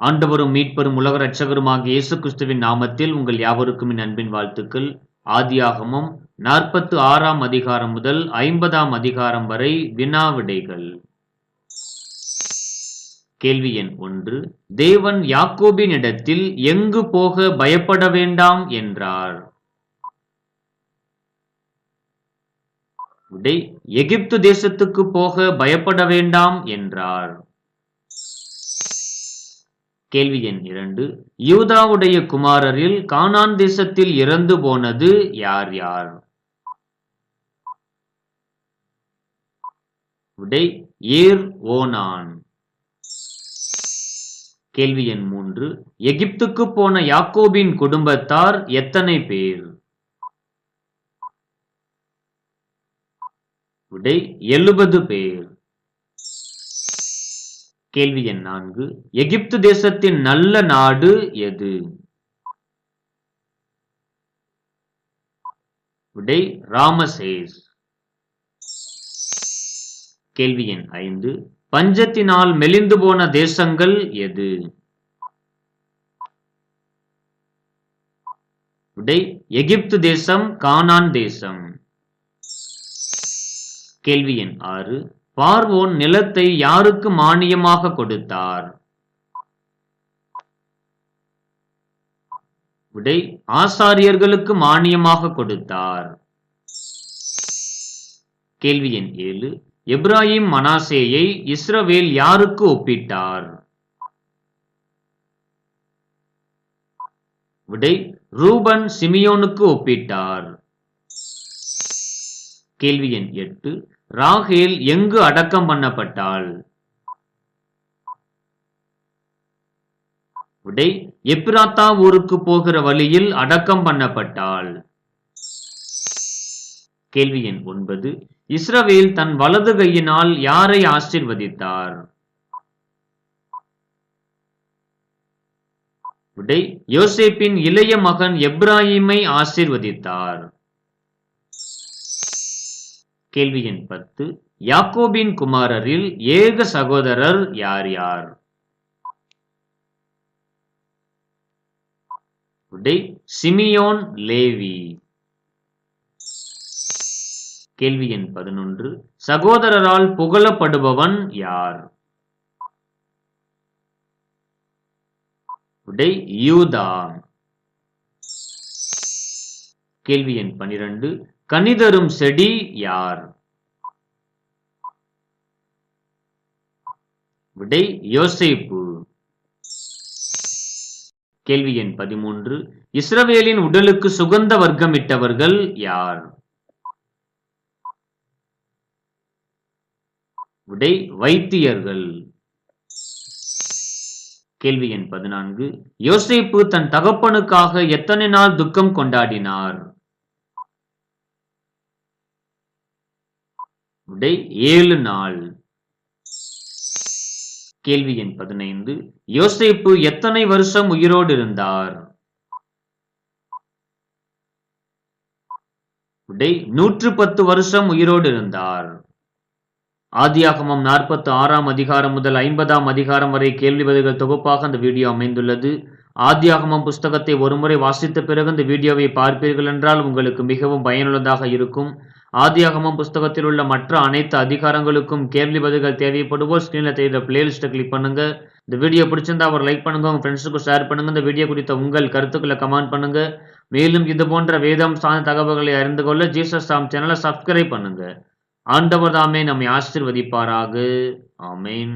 ஆண்டவரும் மீட்பரும் உலக ரட்சகருமாகிய இயேசு கிறிஸ்துவின் நாமத்தில் உங்கள் யாவருக்கும் என் அன்பின் வாழ்த்துக்கள். ஆதியாகமும் நாற்பத்து ஆறாம் அதிகாரம் முதல் ஐம்பதாம் அதிகாரம் வரை வினா விடைகள் கேள்வி எண் ஒன்று. தேவன் யாக்கோபின் இடத்தில் எங்கு போக பயப்பட வேண்டாம் என்றார். விடை எகிப்து தேசத்துக்கு போக பயப்பட வேண்டாம் என்றார். கேள்வி எண் இரண்டு. யூதாவுடைய குமாரரில் கானான் தேசத்தில் இறந்து போனது யார் யார்? விடை ஏர் ஓனான். கேள்வி எண் மூன்று. எகிப்துக்கு போன யாக்கோபின் குடும்பத்தார் எத்தனை பேர்? விடை எழுபது பேர். கேள்வி எண் நான்கு. எகிப்து தேசத்தின் நல்ல நாடு எது? விடை ராமசேஸ் கேள்வி எண் ஐந்து. பஞ்சத்தினால் மெலிந்து போன தேசங்கள் எது? விடை எகிப்து தேசம் கானான் தேசம். கேள்வி எண் ஆறு. பார்வோன் நிலத்தை யாருக்கு மானியமாக கொடுத்தார்? விடை ஆசாரியர்களுக்கு மானியமாக கொடுத்தார். கேள்வி எண் ஏழு. எப்ராஹிம் மனாசேயை இஸ்ரவேல் யாருக்கு ஒப்பிட்டார்? விடை ரூபன் சிமியோனுக்கு ஒப்பிட்டார். கேள்வி எண் எட்டு. ராகேல் எங்கு அடக்கம் பண்ணப்பட்டாள்? விடை எப்ராத்தா ஊருக்கு போகிற வழியில் அடக்கம் பண்ணப்பட்டாள்? கேள்வி எண் ஒன்பது. இஸ்ரவேல் தன் வலது கையினால் யாரை ஆசிர்வதித்தார்? விடை யோசேப்பின் இளைய மகன் எப்ராஹிமை ஆசிர்வதித்தார். கேள்வி எண் பத்து. யாக்கோபின் குமாரரில் ஏக சகோதரர் யார் யார்? Simeon Levi. கேள்வி எண் பதினொன்று. சகோதரரால் புகழப்படுபவன் யார்? விடை யூதா. கேள்வி எண் பனிரெண்டு. கனிதரும் செடி யார்? விடை யோசைப்பு. கேள்வி எண் பதிமூன்று. இஸ்ரவேலின் உடலுக்கு சுகந்த வர்க்கமிட்டவர்கள் யார்? விடை வைத்தியர்கள். கேள்வி எண் பதினான்கு. யோசிப்பு தன் தகப்பனுக்காக எத்தனை நாள் துக்கம் கொண்டாடினார் விடை ஏழு நாள். கேள்வி எண் பதினைந்து. யோசிப்பு எத்தனை வருஷம் உயிரோடு இருந்தார்? விடை நூற்று பத்து வருஷம் உயிரோடு இருந்தார். ஆதியாகமம் நாற்பத்தி ஆறாம் அதிகாரம் முதல் ஐம்பதாம் அதிகாரம் வரை கேள்வி பதில்கள் தொகுப்பாக அந்த வீடியோ அமைந்துள்ளது. ஆதியாகமம் புஸ்தகத்தை ஒருமுறை வாசித்த பிறகு இந்த வீடியோவை பார்ப்பீர்கள் என்றால் உங்களுக்கு மிகவும் பயனுள்ளதாக இருக்கும். ஆதியாகமம் புஸ்தகத்தில் உள்ள மற்ற அனைத்து அதிகாரங்களுக்கும் கேள்வி பதில்கள் தேவைப்படுவோர் ஸ்க்ரீனில் தெரிகிற பிளேலிஸ்ட்டை கிளிக் பண்ணுங்க. இந்த வீடியோ பிடிச்சிருந்தா அவர் லைக் பண்ணுங்க. உங்க ஃப்ரெண்ட்ஸுக்கு ஷேர் பண்ணுங்க. இந்த வீடியோ குறித்த உங்கள் கருத்துக்களை கமெண்ட் பண்ணுங்க. மேலும் இது போன்ற வேதம் சார்ந்த தகவல்களை அறிந்து கொள்ள ஜீசஸ் சாம் சேனலை சப்ஸ்கிரைப் பண்ணுங்க. ஆண்டவர் தாமே நம்மை ஆசிர்வதிப்பாராக. ஆமேன்.